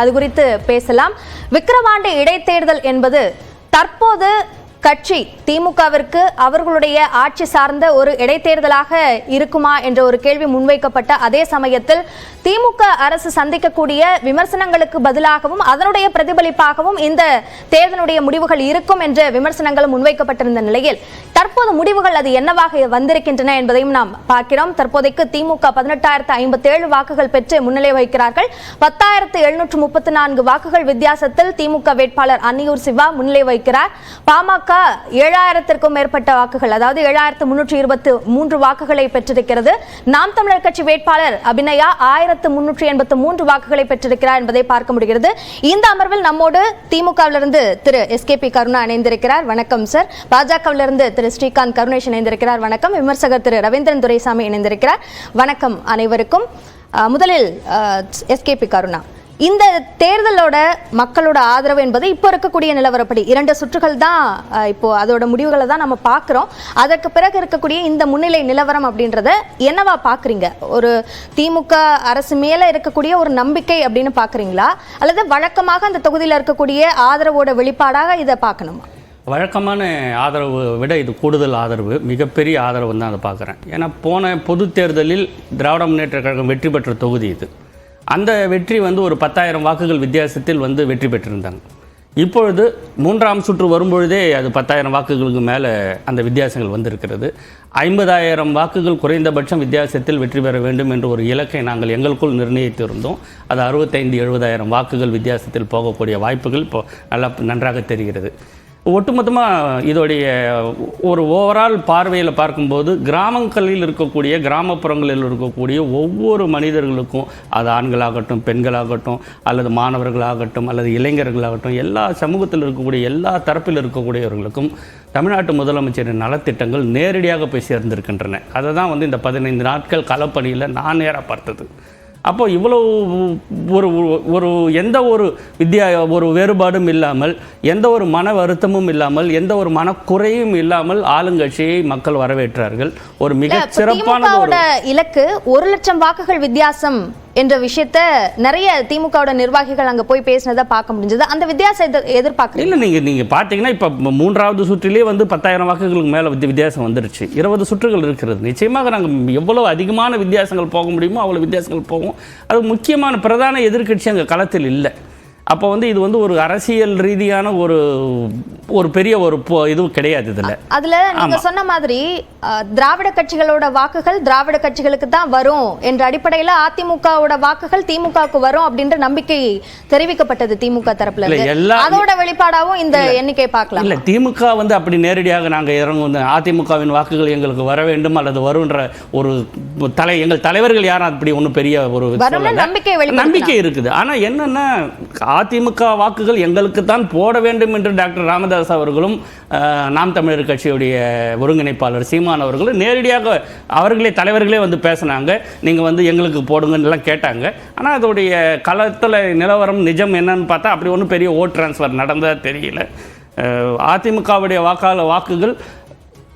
அது குறித்து பேசலாம். விக்கிரவாண்டி இடைத்தேர்தல் என்பது தற்போது கட்சி திமுகவிற்கு அவர்களுடைய ஆட்சி சார்ந்த ஒரு இடைத்தேர்தலாக இருக்குமா என்ற ஒரு கேள்வி முன்வைக்கப்பட்ட அதே சமயத்தில் திமுக அரசு சந்திக்கக்கூடிய விமர்சனங்களுக்கு பதிலாகவும் அதனுடைய பிரதிபலிப்பாகவும் இந்த தேர்தலுடைய முடிவுகள் இருக்கும் என்ற விமர்சனங்களும் முன்வைக்கப்பட்டிருந்த நிலையில் தற்போது முடிவுகள் அது என்னவாக வந்திருக்கின்றன என்பதையும் நாம் பார்க்கிறோம். தற்போதைக்கு திமுக பதினெட்டாயிரத்து ஐம்பத்தி ஏழு வாக்குகள் பெற்று முன்னிலை வகிக்கிறார்கள். பத்தாயிரத்து எழுநூற்று முப்பத்தி நான்கு வாக்குகள் வித்தியாசத்தில் திமுக வேட்பாளர் அன்னியூர் சிவா முன்னிலை வகிக்கிறார். பாமக ஏழாயிரத்திற்கும் மேற்பட்ட வாக்குகள் அதாவது ஏழாயிரத்து முன்னூற்றி இருபத்தி மூன்று வாக்குகளை பெற்றிருக்கிறது. நாம் தமிழர் கட்சி வேட்பாளர் அபிநயா ஆயிரத்து முன்னூற்றி எண்பத்து மூன்று வாக்குகளை பெற்றிருக்கிறார் என்பதை பார்க்க முடிகிறது. இந்த அமர்வில் நம்மோடு திமுகவிலிருந்து Thiru S K P Karuna இணைந்திருக்கிறார். வணக்கம் சார் பாஜகவிலிருந்து திரு ஸ்ரீகாந்த் கருணேஷ் இணைந்திருக்கிறார். வணக்கம். விமர்சகர் திரு ரவீந்திரன் துரைசாமி இணைந்திருக்கிறார். வணக்கம் அனைவருக்கும். முதலில் எஸ் கே பி கருணா. இந்த தேர்தலோட மக்களோட ஆதரவு என்பது இப்போ இருக்கக்கூடிய நிலவரப்படி. இரண்டு சுற்றுகள் தான் இப்போ அதோட முடிவுகளை தான் நம்ம பார்க்குறோம். அதற்கு பிறகு இருக்கக்கூடிய இந்த முன்னிலை நிலவரம் அப்படின்றத என்னவா பார்க்குறீங்க? ஒரு திமுக அரசு மேலே இருக்கக்கூடிய ஒரு நம்பிக்கை அப்படின்னு பார்க்குறீங்களா? அல்லது வழக்கமாக அந்த தொகுதியில் இருக்கக்கூடிய ஆதரவோட வெளிப்பாடாக இதை பார்க்கணுமா? வழக்கமான ஆதரவு விட இது கூடுதல் ஆதரவு. மிகப்பெரிய ஆதரவு தான் அதை பார்க்குறேன். ஏன்னா போன பொது தேர்தலில் திராவிட முன்னேற்ற கழகம் வெற்றி பெற்ற தொகுதி இது. அந்த வெற்றி வந்து ஒரு பத்தாயிரம் வாக்குகள் வித்தியாசத்தில் வந்து வெற்றி பெற்றிருந்தாங்க. இப்பொழுது மூன்றாம் சுற்று வரும்பொழுதே அது பத்தாயிரம் வாக்குகளுக்கு மேலே அந்த வித்தியாசங்கள் வந்திருக்கிறது. ஐம்பதாயிரம் வாக்குகள் குறைந்தபட்சம் வித்தியாசத்தில் வெற்றி பெற வேண்டும் என்ற ஒரு இலக்கை நாங்கள் எங்களுக்குள் நிர்ணயித்திருந்தோம் அது அறுபத்தைந்து எழுபதாயிரம் வாக்குகள் வித்தியாசத்தில் போகக்கூடிய வாய்ப்புகள் இப்போ நல்லா நன்றாக தெரிகிறது. ஒட்டுமொத்தமாக இதோடைய ஒரு ஓவரால் பார்வையில் பார்க்கும்போது கிராமங்களில் இருக்கக்கூடிய கிராமப்புறங்களில் இருக்கக்கூடிய ஒவ்வொரு மனிதர்களுக்கும் அது ஆண்களாகட்டும் பெண்களாகட்டும் அல்லது மாணவர்களாகட்டும் அல்லது இளைஞர்களாகட்டும் எல்லா சமூகத்தில் இருக்கக்கூடிய எல்லா தரப்பில் இருக்கக்கூடியவர்களுக்கும் தமிழ்நாட்டு முதலமைச்சரின் நலத்திட்டங்கள் நேரடியாக போய் சேர்ந்திருக்கின்றன. அதை தான் வந்து இந்த பதினைந்து நாட்கள் களப்பணியில் நான் நேராக பார்த்தது. அப்போ இவ்வளோ ஒரு ஒரு எந்த ஒரு வித்தியா ஒரு வேறுபாடும் இல்லாமல் எந்த ஒரு மன வருத்தமும் இல்லாமல் எந்த ஒரு மனக்குறையும் இல்லாமல் ஆளுங்கட்சியை மக்கள் வரவேற்றார்கள். ஒரு மிக சிறப்பான இலக்கு ஒரு லட்சம் வாக்குகள் வித்தியாசம். என்ற விஷயத்த நிறைய திமுகவோட நிர்வாகிகள் அங்க போய் பேசினதை பார்க்க முடிஞ்சது. அந்த வித்தியாசம் எதிர் எதிர்பார்க்கறீங்க? இல்லை நீங்கள் நீங்கள் பார்த்தீங்கன்னா இப்போ மூன்றாவது சுற்றிலே வந்து பத்தாயிரம் வாக்குகளுக்கு மேலே வித்தியாசம் வந்துருச்சு. இருபது சுற்றுகள் இருக்கிறது. நிச்சயமாக நாங்கள் எவ்வளவு அதிகமான வித்தியாசங்கள் போக முடியுமோ அவ்வளோ வித்தியாசங்கள் போகும். அது முக்கியமான பிரதான எதிர்க்கட்சி அங்கே களத்தில் இல்லை. அப்போ வந்து இது வந்து ஒரு அரசியல் ரீதியான ஒரு ஒரு பெரிய ஒரு போ- இது கிடையாது இதில் அதுல நீங்க சொன்ன மாதிரி திராவிட கட்சிகளோட வாக்குகள் திராவிட கட்சிகளுக்கு தான் வரும் என்ற அடிப்படையில அதிமுகவோட வாக்குகள் திமுகவுக்கு வரும் அப்படின்ற நம்பிக்கை தெரிவிக்கப்பட்டது திமுக தரப்புல. எல்லா- அதோட வெளிப்பாடாவும் இந்த எண்ணிக்கை பார்க்கலாம் இல்லை திமுக வந்து அப்படி நேரடியாக நாங்கள் இறங்கும் அதிமுகவின் வாக்குகள் எங்களுக்கு வர வேண்டும் அல்லது வருன்ற ஒரு தலை எங்கள் தலைவர்கள் யாரும் அப்படி ஒன்றும் பெரிய ஒரு. நம்பிக்கை. நம்பிக்கை இருக்குது ஆனால் என்னன்னா அதிமுக வாக்குகள் எங்களுக்கு தான் போட வேண்டும் என்று டாக்டர் ராமதாஸ் அவர்களும் நாம் தமிழர் கட்சியுடைய ஒருங்கிணைப்பாளர் சீமான் அவர்களும் நேரடியாக அவர்களே தலைவர்களே வந்து பேசினாங்க. நீங்கள் வந்து எங்களுக்கு போடுங்கன்னு எல்லாம் கேட்டாங்க. ஆனால் அதோடைய களத்தில் நிலவரம் நிஜம் என்னன்னு பார்த்தா அப்படி ஒன்றும் பெரிய ஓட் ட்ரான்ஸ்ஃபர் நடந்ததாக தெரியல. அதிமுகவுடைய வாக்காள வாக்குகள்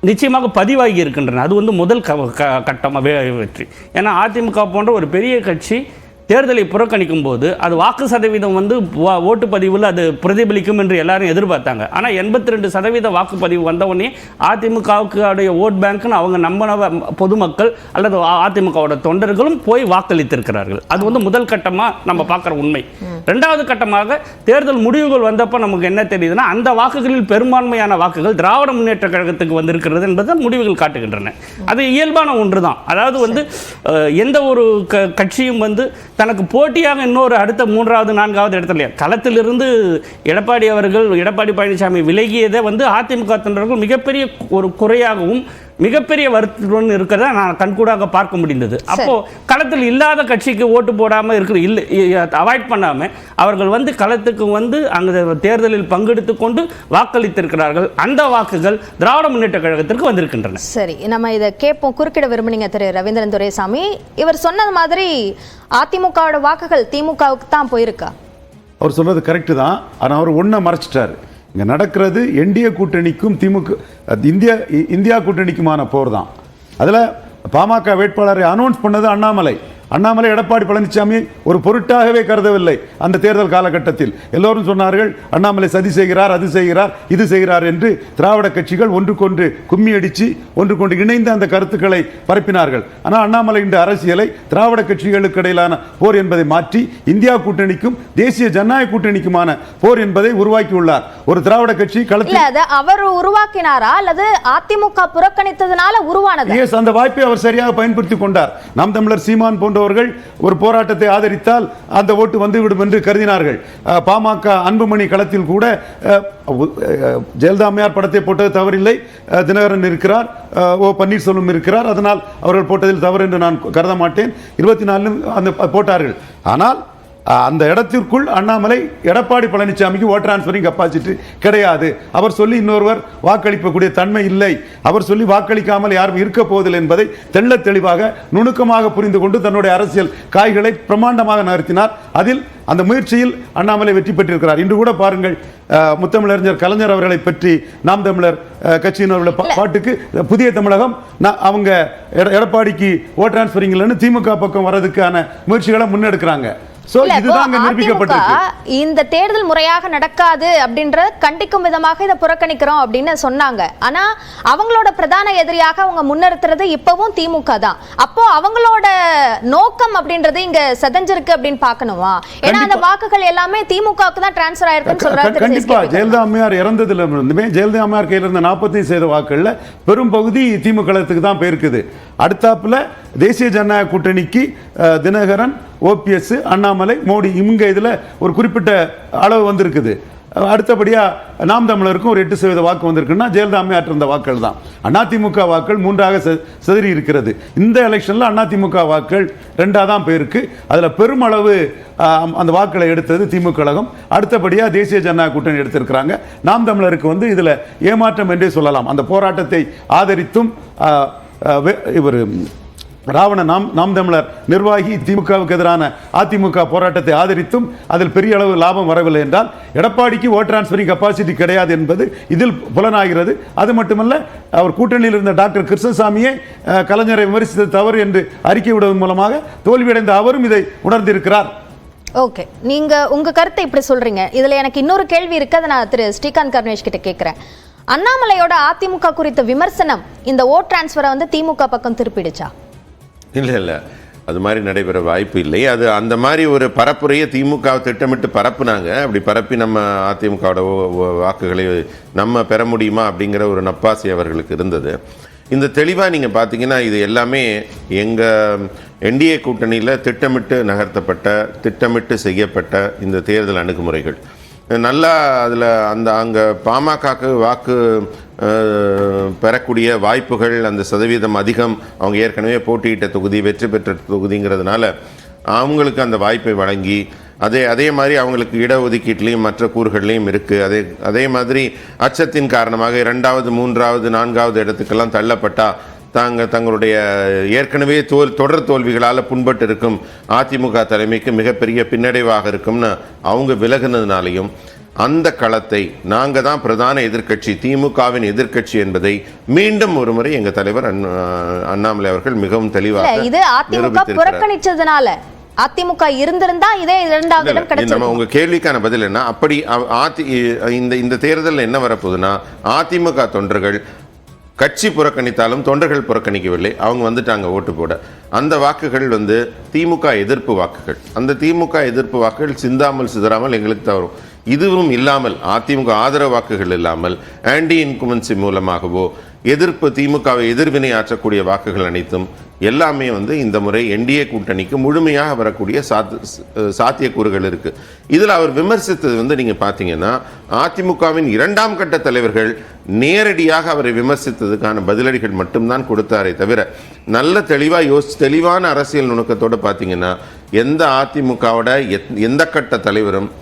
நிச்சயமாக பதிவாகி இருக்கின்றன. அது வந்து முதல் க க- கட்டமாக வெற்றி. ஏன்னா அதிமுக போன்ற ஒரு பெரிய கட்சி தேர்தலை புறக்கணிக்கும் போது அது வாக்கு சதவீதம் வந்து ஓட்டுப்பதிவில் அது பிரதிபலிக்கும் என்று எல்லாரும் எதிர்பார்த்தாங்க. ஆனால் எண்பத்தி ரெண்டு சதவீத வாக்குப்பதிவு வந்தவுடனே உடனே அதிமுகவுக்கு உடைய ஓட் பேங்க்னு அவங்க நம்பின பொதுமக்கள் அல்லது அதிமுகவோட தொண்டர்களும் போய் வாக்களித்திருக்கிறார்கள். அது வந்து முதல் கட்டமாக நம்ம பார்க்குற உண்மை. ரெண்டாவது கட்டமாக தேர்தல் முடிவுகள் வந்தப்போ நமக்கு என்ன தெரியுதுன்னா அந்த வாக்குகளில் பெரும்பான்மையான வாக்குகள் திராவிட முன்னேற்ற கழகத்துக்கு வந்திருக்கிறது என்பதை முடிவுகள் காட்டுகின்றன. அது இயல்பான ஒன்று தான் அதாவது வந்து எந்த ஒரு க கட்சியும் வந்து தனக்கு போட்டியாக இன்னொரு அடுத்த மூன்றாவது நான்காவது இடத்துல களத்திலிருந்து எடப்பாடி அவர்கள் எடப்பாடி பழனிசாமி விலகியதை வந்து அதிமுக தொண்டர்கள் மிகப்பெரிய ஒரு குறையாகவும் மிகப்பெரிய வருத்தத்துடன் இருக்கிறத நான் கண்கூடாக பார்க்க முடிந்தது. அப்போ களத்தில் இல்லாத கட்சிக்கு ஓட்டு போடாம இருக்கிற இல்லை அவாய்ட் பண்ணாம அவர்கள் வந்து களத்துக்கு வந்து அங்கே தேர்தலில் பங்கெடுத்து கொண்டு வாக்களித்திருக்கிறார்கள். அந்த வாக்குகள் திராவிட முன்னேற்ற கழகத்திற்கு வந்திருக்கின்றன. சரி நம்ம இதை கேட்போம். குறுக்கிட விரும்புனீங்க திரு ரவீந்திரன் துரைசாமி. இவர் சொன்னது மாதிரி அதிமுகவோட வாக்குகள் திமுகவுக்கு தான் போயிருக்கா? அவர் சொல்றது கரெக்டு தான். ஆனால் அவர் ஒன்றை மறைச்சிட்டாரு. இங்கே நடக்கிறது என்டிஏ கூட்டணிக்கும் திமுக இந்தியா இ- இந்தியா கூட்டணிக்குமான போர் தான் அதில் பாமக வேட்பாளரை அனௌன்ஸ் பண்ணது அண்ணாமலை. அண்ணாமலை எடப்பாடி பழனிசாமி ஒரு பொருட்டாகவே கருதவில்லை அந்த தேர்தல் காலகட்டத்தில். எல்லோரும் சொன்னார்கள் அண்ணாமலை சதி செய்கிறார் அது செய்கிறார் இது செய்கிறார் என்று திராவிட கட்சிகள் ஒன்றுக்கொன்று கும்மி அடித்து ஒன்றுக்கொண்டு இணைந்து அந்த கருத்துக்களை பரப்பினார்கள். ஆனால் அண்ணாமலை இந்த அரசியலை திராவிட கட்சிகளுக்கு இடையிலான போர் என்பதை மாற்றி இந்தியா கூட்டணிக்கும் தேசிய ஜனநாயக கூட்டணிக்குமான போர் என்பதை உருவாக்கியுள்ளார். ஒரு திராவிட கட்சி களத்தில் அது அவர் உருவாக்கினாரா? அல்லது அதிமுக புறக்கணித்ததுனால உருவானது? அந்த வாய்ப்பை அவர் சரியாக பயன்படுத்தி கொண்டார். நாம் தமிழர் சீமான் போன்றவர்கள் ஒரு போராட்டத்தை ஆதரித்தால் அந்த ஓட்டு வந்துவிடும் என்று கருதினார்கள். பாமக அன்புமணி களத்தில் கூட ஜெயலலிதாமையார் படத்தை போட்டது தவறில்லை. தினகரன் இருக்கிறார். ஓ பன்னீர்செல்வம் இருக்கிறார். அதனால் அவர்கள் போட்டதில் தவறு என்று நான் கருத மாட்டேன் இருபத்தி நாலு அந்த போட்டார்கள். ஆனால் அந்த இடத்திற்குள் அண்ணாமலை எடப்பாடி பழனிசாமிக்கு ஓட் டிரான்ஸ்பரிங் கெப்பாசிட்டி கிடையாது. அவர் சொல்லி இன்னொருவர் வாக்களிக்கக்கூடிய தன்மை இல்லை. அவர் சொல்லி வாக்களிக்காமல் யாரும் இருக்க போவதில்லை என்பதை தெள்ளத் தெளிவாக நுணுக்கமாக புரிந்து கொண்டு தன்னுடைய அரசியல் காய்களை பிரமாண்டமாக நகர்த்தினார். அதில் அந்த முயற்சியில் அண்ணாமலை வெற்றி பெற்றிருக்கிறார். இன்று கூட பாருங்கள் முத்தமிழறிஞர் கலைஞர் அவர்களை பற்றி நாம் தமிழர் கட்சியினருடைய பாட்டுக்கு புதிய தமிழகம் நான் அவங்க எட- எடப்பாடிக்கு ஓட் டிரான்ஸ்பரிங் இல்லைன்னு திமுக பக்கம் வர்றதுக்கான முயற்சிகளை முன்னெடுக்கிறாங்க. இந்த தேர்தல் முறையாக நடக்காது அப்படின்ற கண்டிக்கும் விதமாக இதை புறக்கணிக்கிறோம் அப்படின்னு சொன்னாங்க. ஆனா அவங்களோட பிரதான எதிரியாக அவங்க முன்னிறுத்துறது இப்பவும் திமுக தான். அப்போ அவங்களோட நோக்கம் அப்படின்றது இங்க செதஞ்சிருக்கு அப்படின்னு பார்க்கணுமா? ஏன்னா அந்த. வாக்குகள் எல்லாமே திமுகவுக்கு தான் டிரான்ஸ்ஃபர் ஆயிருக்குன்னு சொல்றாரு கண்டிப்பா. ஜெயலலிதா அம்மையார் இறந்ததுல இருந்துமே ஜெயலலிதா அம்மையார் கையில் இருந்த நாற்பத்தைந்து சதவீத வாக்குகள்ல பெரும் பகுதி திமுகத்துக்கு தான் போயிருக்குது. அடுத்தாப்புல தேசிய ஜனநாயக கூட்டணிக்கு தினகரன் ஓபிஎஸ் அண்ணாமலை மோடி இவங்க இதில் ஒரு குறிப்பிட்ட அளவு வந்திருக்குது. அடுத்தபடியாக நாம் தமிழருக்கும் ஒரு எட்டு சதவீத வாக்கு வந்திருக்குன்னா ஜெயலலிதா அம்மையார் இருந்த வாக்குகள் தான். அதிமுக வாக்கள் மூன்றாக செ- சிதறி இருக்கிறது. இந்த எலெக்ஷனில் அதிமுக வாக்கள் ரெண்டாக தான் போயிருக்கு. அதில் பெருமளவு அந்த வாக்களை எடுத்தது திமுக கழகம். அடுத்தபடியாக தேசிய ஜனநாயக கூட்டணி எடுத்திருக்கிறாங்க. நாம் தமிழருக்கு வந்து இதில் ஏமாற்றம் என்றே சொல்லலாம். அந்த போராட்டத்தை ஆதரித்தும் இவர் ராவண நாம் நாம் தமிழர் நிர்வாகி திமுகவுக்கு எதிரான அதிமுக போராட்டத்தை ஆதரித்தும் அதில் பெரிய அளவு லாபம் வரவில்லை என்றால் எடப்பாடிக்கு ஓட் டிரான்ஸ்பரிங் கெப்பாசிட்டி கிடையாது என்பது இதில் புலனாகிறது. அது மட்டுமல்ல அவர் கூட்டணியில் இருந்த டாக்டர் கிருஷ்ணசாமியே கலைஞரை விமர்சித்தது தவறு என்று அறிக்கை விடுவதன் மூலமாக தோல்வியடைந்த அவரும் இதை உணர்ந்திருக்கிறார். ஓகே நீங்க உங்க கருத்தை இப்படி சொல்றீங்க. இதுல எனக்கு இன்னொரு கேள்வி இருக்கு. அதை நான் திரு ஸ்ரீகாந்த் கருணேஷ் கிட்ட கேட்கிறேன். அண்ணாமலையோட அதிமுக குறித்த விமர்சனம் இந்த ஓட் டிரான்ஸ்ஃபரை வந்து திமுக பக்கம் திருப்பிடுச்சா? இல்லை இல்லை. அது மாதிரி நடைபெற வாய்ப்பு இல்லை. அது அந்த மாதிரி ஒரு பரப்புரையை திமுக திட்டமிட்டு பரப்புனாங்க. அப்படி பரப்பி நம்ம அதிமுகவோட வாக்குகளை நம்ம பெற முடியுமா அப்படிங்கிற ஒரு நப்பாசை அவர்களுக்கு இருந்தது. இந்த தெளிவாக நீங்கள் பார்த்தீங்கன்னா இது எல்லாமே எங்கள் என்டிஏ கூட்டணியில் திட்டமிட்டு நகர்த்தப்பட்ட திட்டமிட்டு செய்யப்பட்ட இந்த தேர்தல் அணுகுமுறைகள். நல்லா அதில் அந்த அங்கே பாமகக்கு வாக்கு பெறக்கூடிய வாய்ப்புகள் அந்த சதவீதம் அதிகம். அவங்க ஏற்கனவே போட்டியிட்ட தொகுதி வெற்றி பெற்ற தொகுதிங்கிறதுனால அவங்களுக்கு அந்த வாய்ப்பை வழங்கி அதே அதே மாதிரி அவங்களுக்கு இடஒதுக்கீட்லேயும் மற்ற கூறுகள்லையும் இருக்குது அதே அதே மாதிரி அச்சத்தின் காரணமாக இரண்டாவது மூன்றாவது நான்காவது இடத்துக்கெல்லாம் தள்ளப்பட்டால் தாங்க தங்களுடைய ஏற்கனவே தோல் தொடர் தோல்விகளால் புண்பட்டு இருக்கும் அதிமுக தலைமைக்கு மிகப்பெரிய பின்னடைவாக இருக்கும்னு அவங்க விலகுனதுனாலையும் அந்த களத்தை நாங்க தான் பிரதான எதிர்க்கட்சி திமுகவின் எதிர்க்கட்சி என்பதை மீண்டும் ஒருமுறை எங்க தலைவர் அண்ணா- அண்ணாமலை அவர்கள் மிகவும் தெளிவாக இது அதிமுக. புறக்கணிச்சதுனால அதிமுக இருந்திருந்தா இதே இரண்டாவது இடம் இல்ல, நம்ம உங்க கேள்விக்கான பதில் என்ன அப்படி அதி இந்த இந்த தேர்தலில் என்ன வரப்போகுதுன்னா அதிமுக தொண்டர்கள் கட்சி புறக்கணித்தாலும் தொண்டர்கள் புறக்கணிக்கவில்லை. அவங்க வந்துட்டாங்க ஓட்டு போட. அந்த வாக்குகள் வந்து திமுக எதிர்ப்பு வாக்குகள். அந்த திமுக எதிர்ப்பு வாக்குகள் சிந்தாமல் சிதறாமல் எங்களுக்கு தவறும் இதுவும் இல்லாமல் அதிமுக ஆதரவு வாக்குகள் இல்லாமல் ஆன்டி இன்குமன்சி மூலமாகவோ எதிர்ப்பு திமுகவை எதிர்வினை ஆற்றக்கூடிய வாக்குகள் அனைத்தும் எல்லாமே வந்து இந்த முறை என்டிஏ கூட்டணிக்கு முழுமையாக வரக்கூடிய சாத் சாத்தியக்கூறுகள் இருக்குது இதில் அவர் விமர்சித்தது வந்து நீங்கள் பார்த்தீங்கன்னா அதிமுகவின் இரண்டாம் கட்ட தலைவர்கள் நேரடியாக அவரை விமர்சித்ததுக்கான பதிலடிகள் மட்டும்தான் கொடுத்தாரே தவிர நல்ல தெளிவாக யோசி தெளிவான அரசியல் நுணுக்கத்தோடு பார்த்தீங்கன்னா எந்த அதிமுகவோட எத்- எந்த கட்ட தலைவரும்